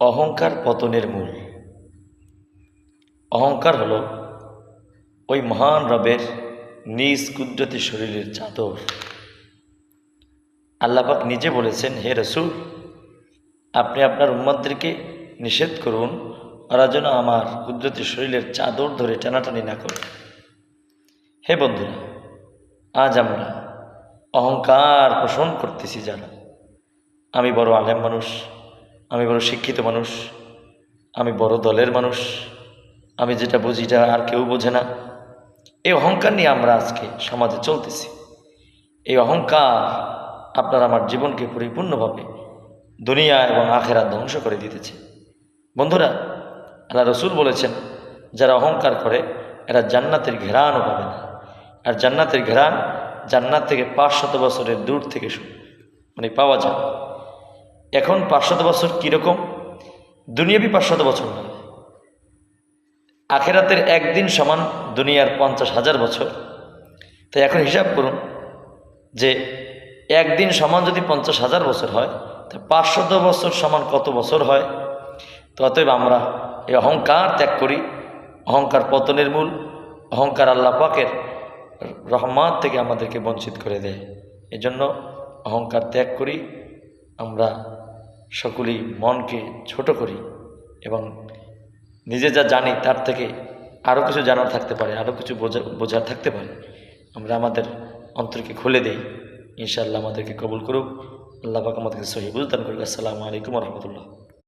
অহংকার পতনের মূল। অহংকার হলো ওই মহান রবের নিজ কুদরতি শরীরের চাদর। আল্লাপাক নিজে বলেছেন, হে রসুল, আপনি আপনার উম্মতদেরকে নিষেধ করুন, ওরা যেন আমার কুদরতি শরীরের চাদর ধরে টানাটানি না করে। হে বন্ধুরা, আজ আমরা অহংকার পোষণ করতেছি যারা। আমি বড় আলেম মানুষ আমি বড় শিক্ষিত মানুষ, আমি বড় দলের মানুষ, আমি যেটা বুঝি এটা আর কেউ বোঝে না। এই অহংকার নিয়ে আমরা আজকে সমাজে চলতেছি। এই অহংকার আপনার আমার জীবনকে পরিপূর্ণভাবে দুনিয়া এবং আখেরা ধ্বংস করে দিতেছে। বন্ধুরা, আল্লাহ রসুল বলেছেন, যারা অহংকার করে, এরা জান্নাতের ঘেরানও পাবে না। আর জান্নাতের ঘেরান জান্নাত থেকে পাঁচ শত বছরের দূর থেকে মানে পাওয়া যায়। এখন পাঁচশত বছর কীরকম? দুনিয়াবি পাঁচশত বছর নয় আখেরাতের একদিন সমান দুনিয়ার পঞ্চাশ হাজার বছর। তাই এখন হিসাব করুন যে একদিন সমান যদি পঞ্চাশ হাজার বছর হয়, তা পাঁচশত বছর সমান কত বছর হয়? তো অতএব আমরা এই অহংকার ত্যাগ করি। অহংকার পতনের মূল, অহংকার আল্লাহ পাকের রহমান থেকে আমাদেরকে বঞ্চিত করে দেয়। এজন্য অহংকার ত্যাগ করি। আমরা সকলেই মনকে ছোট করি এবং নিজে যা জানি তার থেকে আরও কিছু জানার থাকতে পারে, আরও কিছু বোঝা বোঝার থাকতে পারে। আমরা আমাদের অন্তরকে খুলে দেই। ইনশাআল্লাহ আমাদেরকে কবুল করুক। আল্লাহ পাক আমাদেরকে সহি করুক। আসসালামু আলাইকুম রহমতুল্লাহ।